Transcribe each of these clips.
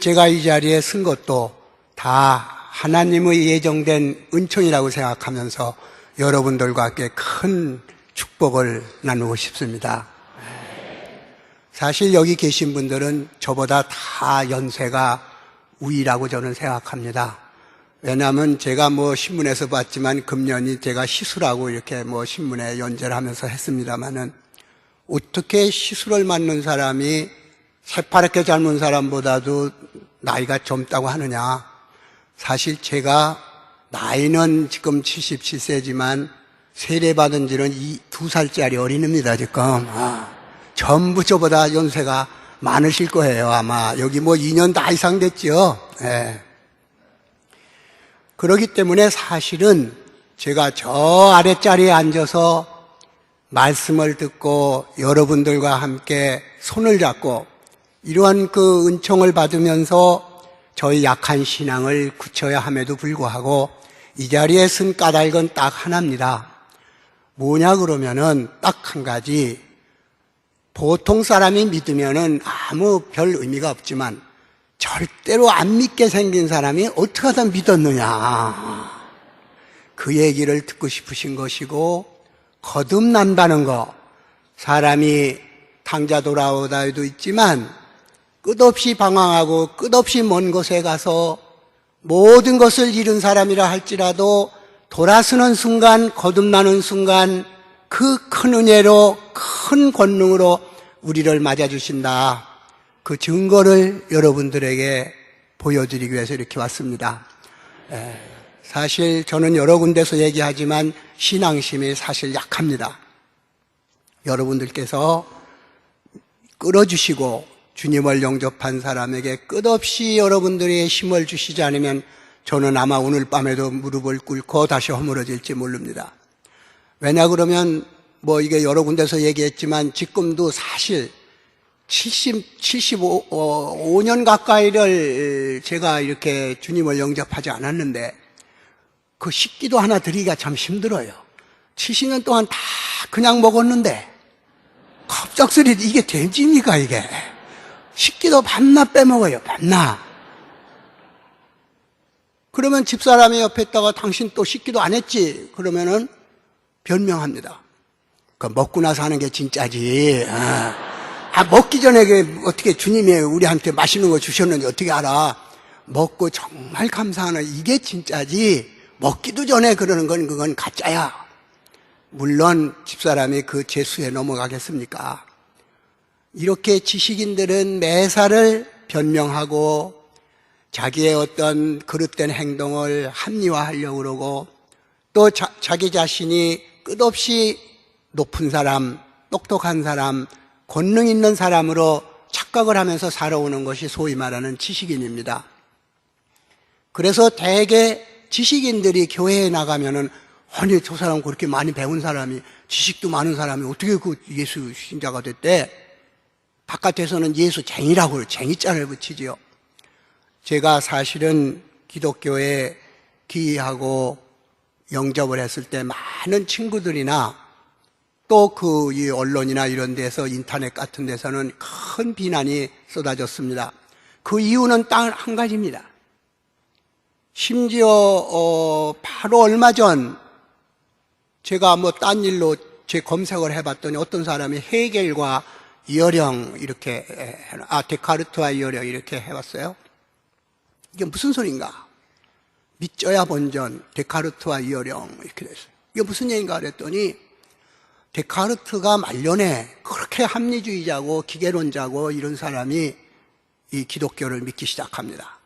제가 이 자리에 쓴 것도 다 하나님의 예정된 은총이라고 생각하면서 여러분들과 함께 큰 축복을 나누고 싶습니다. 사실 여기 계신 분들은 저보다 다 연세가 우위라고 저는 생각합니다. 왜냐하면 제가 뭐 신문에서 봤지만 금년이 제가 시술하고 이렇게 뭐 신문에 연재를 하면서 했습니다마는 어떻게 시술을 맞는 사람이 새파랗게 젊은 사람보다도 나이가 젊다고 하느냐. 사실 제가 나이는 지금 77세지만 세례받은 지는 이 두 살짜리 어린입니다, 지금. 아, 전부 저보다 연세가 많으실 거예요, 아마. 여기 뭐 2년 다 이상 됐죠. 예. 그러기 때문에 사실은 제가 저 아랫자리에 앉아서 말씀을 듣고 여러분들과 함께 손을 잡고 이러한 그 은총을 받으면서 저희 약한 신앙을 굳혀야 함에도 불구하고 이 자리에 쓴 까닭은 딱 하나입니다. 뭐냐 그러면은 딱 한 가지 보통 사람이 믿으면은 아무 별 의미가 없지만 절대로 안 믿게 생긴 사람이 어떻게 하다 믿었느냐. 그 얘기를 듣고 싶으신 것이고 거듭난다는 거 사람이 당자 돌아오다에도 있지만 끝없이 방황하고 끝없이 먼 곳에 가서 모든 것을 잃은 사람이라 할지라도 돌아서는 순간 거듭나는 순간 그 큰 은혜로 큰 권능으로 우리를 맞아주신다. 그 증거를 여러분들에게 보여드리기 위해서 이렇게 왔습니다. 에, 사실 저는 여러 군데서 얘기하지만 신앙심이 사실 약합니다. 여러분들께서 끌어주시고 주님을 영접한 사람에게 끝없이 여러분들이 힘을 주시지 않으면 저는 아마 오늘 밤에도 무릎을 꿇고 다시 허물어질지 모릅니다. 왜냐 그러면 뭐 이게 여러 군데서 얘기했지만 지금도 사실 70, 75년 가까이를 제가 이렇게 주님을 영접하지 않았는데 그 식기도 하나 드리기가 참 힘들어요. 70년 동안 다 그냥 먹었는데 갑작스레 이게 된지입니까 이게? 식기도 밤낮 빼먹어요 밤낮. 그러면 집사람이 옆에 있다가 당신 또 식기도 안 했지? 그러면은 변명합니다. 그 먹고 나서 하는 게 진짜지. 아, 아, 먹기 전에 그 어떻게 주님이 우리한테 맛있는 거 주셨는지 어떻게 알아? 먹고 정말 감사하는 이게 진짜지. 먹기도 전에 그러는 건 그건 가짜야. 물론 집사람이 그 재수에 넘어가겠습니까? 이렇게 지식인들은 매사를 변명하고 자기의 어떤 그릇된 행동을 합리화하려고 그러고 또 자, 자기 자신이 끝없이 높은 사람, 똑똑한 사람, 권능 있는 사람으로 착각을 하면서 살아오는 것이 소위 말하는 지식인입니다. 그래서 대개 지식인들이 교회에 나가면은 아니 저 사람 그렇게 많이 배운 사람이 지식도 많은 사람이 어떻게 그 예수 신자가 됐대? 바깥에서는 예수 쟁이라고 쟁이자를 붙이지요. 제가 사실은 기독교에 기이하고 영접을 했을 때 많은 친구들이나 또그 언론이나 이런 데서 인터넷 같은 데서는 큰 비난이 쏟아졌습니다. 그 이유는 딱 한 가지입니다. 심지어 어, 바로 얼마 전 제가 뭐 딴 일로 제 검색을 해봤더니 어떤 사람이 헤겔과 이어령 이렇게 아 데카르트와 이어령 이렇게 해봤어요. 이게 무슨 소린가? 믿져야 본전 데카르트와 이어령 이렇게 됐어요. 이게 무슨 얘기인가 그랬더니 데카르트가 말년에 그렇게 합리주의자고 기계론자고 이런 사람이 이 기독교를 믿기 시작합니다.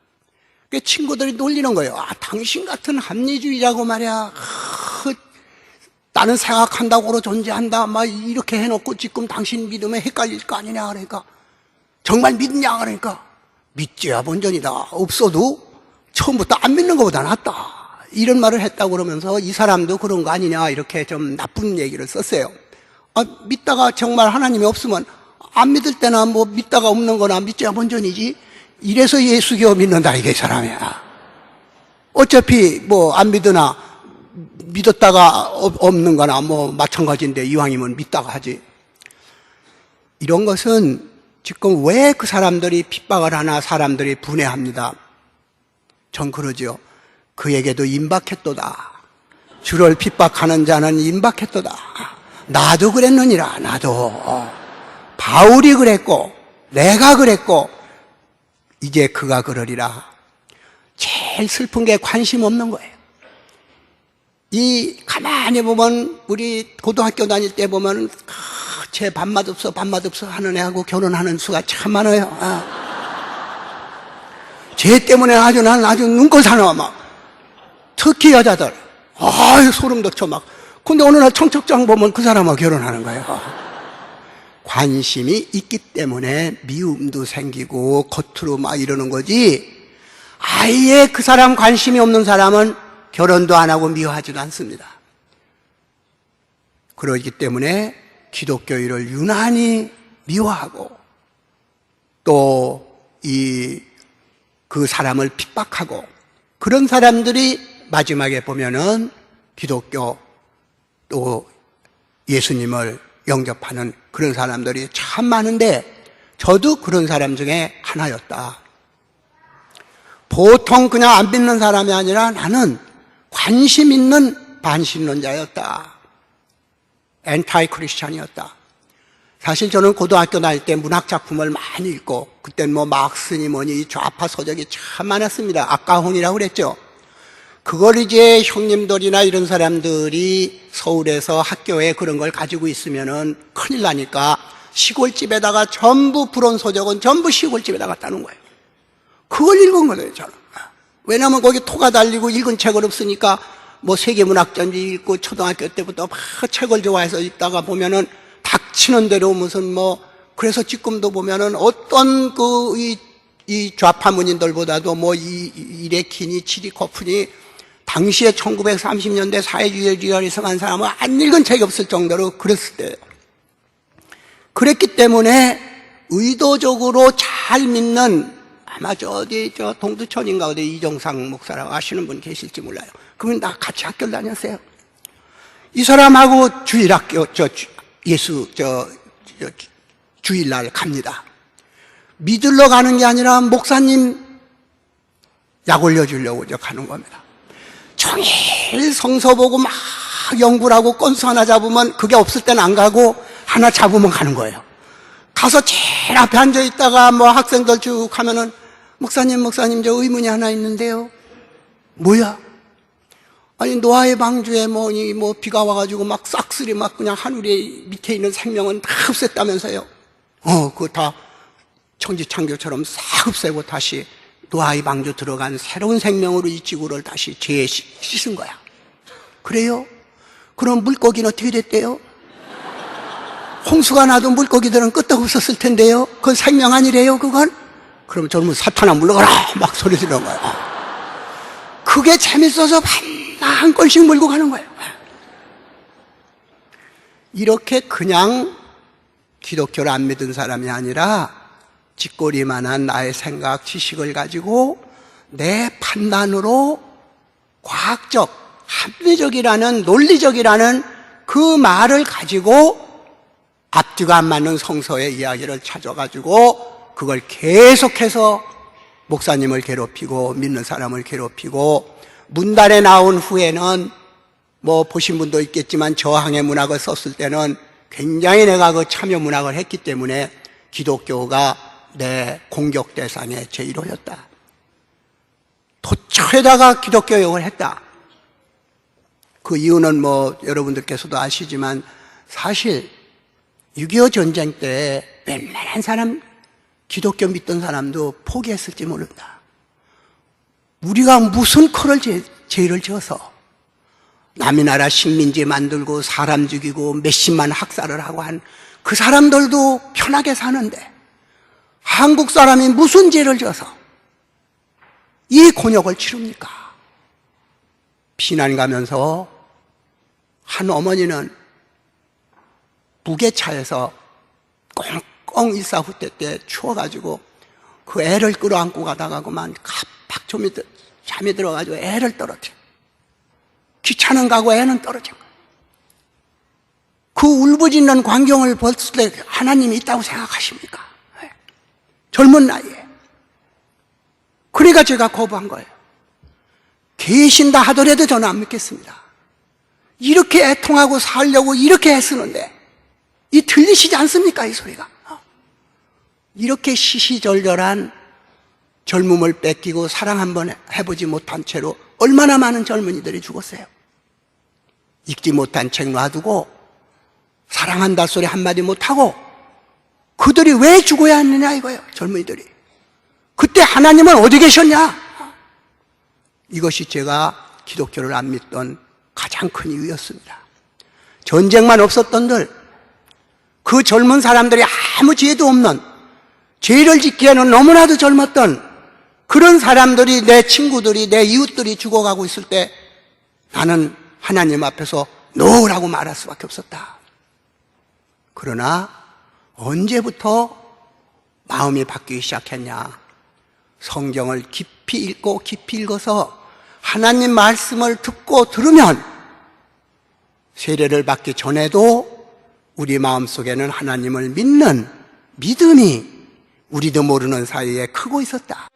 그 친구들이 놀리는 거예요. 아, 당신 같은 합리주의자고 말이야. 그, 나는 생각한다고로 존재한다. 막 이렇게 해놓고 지금 당신 믿으면 헷갈릴 거 아니냐. 그러니까. 정말 믿냐. 그러니까. 믿지야 본전이다. 없어도 처음부터 안 믿는 것보다 낫다. 이런 말을 했다고 그러면서 이 사람도 그런 거 아니냐. 이렇게 좀 나쁜 얘기를 썼어요. 아, 믿다가 정말 하나님이 없으면 안 믿을 때나 뭐 믿다가 없는 거나 믿지야 본전이지. 이래서 예수교 믿는다 이게 사람이야. 어차피 뭐 안 믿으나 믿었다가 없는 거나 뭐 마찬가지인데 이왕이면 믿다가 하지. 이런 것은 지금 왜 그 사람들이 핍박을 하나 사람들이 분해합니다. 전 그러죠. 그에게도 임박했도다. 주를 핍박하는 자는 임박했도다. 나도 그랬느니라, 나도. 바울이 그랬고, 내가 그랬고, 이제 그가 그러리라. 제일 슬픈 게 관심 없는 거예요. 이 가만히 보면 우리 고등학교 다닐 때 보면 아, 제 밥맛 없어 밥맛 없어 하는 애하고 결혼하는 수가 참 많아요. 아. 쟤 때문에 아주 나는 아주 눈꼴 사나워 막 특히 여자들 아유 소름 돋쳐 막 근데 어느 날 청첩장 보면 그 사람하고 결혼하는 거예요. 관심이 있기 때문에 미움도 생기고 겉으로 막 이러는 거지 아예 그 사람 관심이 없는 사람은 결혼도 안 하고 미워하지도 않습니다. 그러기 때문에 기독교인을 유난히 미워하고 또 이 그 사람을 핍박하고 그런 사람들이 마지막에 보면은 기독교 또 예수님을 영접하는 그런 사람들이 참 많은데 저도 그런 사람 중에 하나였다. 보통 그냥 안 믿는 사람이 아니라 나는 관심 있는 반신론자였다. 엔타이 크리스찬이었다. 사실 저는 고등학교 다닐 때 문학 작품을 많이 읽고 그땐 뭐 막스니 뭐니 좌파 서적이 참 많았습니다. 아까혼이라고 그랬죠. 그걸 이제 형님들이나 이런 사람들이 서울에서 학교에 그런 걸 가지고 있으면은 큰일 나니까 시골집에다가 전부 불온 서적은 전부 시골집에다 갖다 놓은 거예요. 그걸 읽은 거예요, 저는. 왜냐하면 거기 토가 달리고 읽은 책을 없으니까 뭐 세계문학전지 읽고 초등학교 때부터 막 책을 좋아해서 읽다가 보면은 닥치는 대로 무슨 뭐 그래서 지금도 보면은 어떤 그이 이 좌파문인들보다도 뭐 이 이레키니 치리코프니 당시에 1930년대 사회주의를 성한 사람은 안 읽은 책이 없을 정도로 그랬을 때예요. 그랬기 때문에 의도적으로 잘 믿는 아마 저 어디 저 동두천인가 어디 이정상 목사라고 아시는 분 계실지 몰라요. 그분 나 같이 학교 다녔어요. 이 사람하고 주일학교 저 주- 예수 저, 저 주일날 갑니다. 믿으러 가는 게 아니라 목사님 약 올려주려고 저 가는 겁니다. 종일 성서 보고 막 연구를 하고 건수 하나 잡으면 그게 없을 때는 안 가고 하나 잡으면 가는 거예요. 가서 제일 앞에 앉아 있다가 뭐 학생들 쭉 하면은 목사님 목사님 저 의문이 하나 있는데요. 뭐야? 아니 노아의 방주에 뭐니 뭐 비가 와가지고 막 싹쓸이 막 그냥 하늘에 밑에 있는 생명은 다 없앴다면서요. 어, 그거 다 천지창조처럼 싹 없애고 다시 노아의 방주 들어간 새로운 생명으로 이 지구를 다시 재씻은 거야. 그래요? 그럼 물고기는 어떻게 됐대요? 홍수가 나도 물고기들은 끄떡 없었을 텐데요. 그건 생명 아니래요, 그건? 그럼 저는 사탄아 물러가라! 막 소리 지르는 거야. 그게 재밌어서 한 건씩 물고 가는 거예요. 이렇게 그냥 기독교를 안 믿은 사람이 아니라 쥐꼬리만한 나의 생각, 지식을 가지고 내 판단으로 과학적, 합리적이라는 논리적이라는 그 말을 가지고 앞뒤가 안 맞는 성서의 이야기를 찾아가지고 그걸 계속해서 목사님을 괴롭히고 믿는 사람을 괴롭히고 문단에 나온 후에는 뭐 보신 분도 있겠지만 저항의 문학을 썼을 때는 굉장히 내가 그 참여 문학을 했기 때문에 기독교가 내 공격 대상의 제1호였다. 도처에다가 기독교 욕을 했다. 그 이유는 뭐 여러분들께서도 아시지만 사실 6.25 전쟁 때 웬만한 사람 기독교 믿던 사람도 포기했을지 모른다. 우리가 무슨 커를 죄, 죄를 지어서 남의 나라 식민지 만들고 사람 죽이고 몇십만 학살을 하고 한 그 사람들도 편하게 사는데 한국 사람이 무슨 죄를 져서 이 곤욕을 치릅니까? 피난 가면서 한 어머니는 무게차에서 꽁 꽁 일사후때 때 추워가지고 그 애를 끌어안고 가다가 그만 깜빡 좀이 들- 잠이 들어가지고 애를 떨어뜨려. 귀찮은 가고 애는 떨어진 거예요. 그 울부짖는 광경을 봤을 때 하나님이 있다고 생각하십니까? 네. 젊은 나이에. 그러니까 제가 거부한 거예요. 계신다 하더라도 저는 안 믿겠습니다. 이렇게 애통하고 살려고 이렇게 애쓰는데, 이 들리시지 않습니까? 이 소리가. 어? 이렇게 시시절절한 젊음을 뺏기고 사랑 한번 해보지 못한 채로 얼마나 많은 젊은이들이 죽었어요. 읽지 못한 책 놔두고 사랑한다 소리 한마디 못하고 그들이 왜 죽어야 하느냐 이거예요. 젊은이들이. 그때 하나님은 어디 계셨냐? 이것이 제가 기독교를 안 믿던 가장 큰 이유였습니다. 전쟁만 없었던들 그 젊은 사람들이 아무 죄도 없는 죄를 짓기에는 너무나도 젊었던 그런 사람들이 내 친구들이 내 이웃들이 죽어가고 있을 때 나는 하나님 앞에서 노라고 말할 수밖에 없었다. 그러나 언제부터 마음이 바뀌기 시작했냐? 성경을 깊이 읽고 깊이 읽어서 하나님 말씀을 듣고 들으면 세례를 받기 전에도 우리 마음 속에는 하나님을 믿는 믿음이 우리도 모르는 사이에 크고 있었다.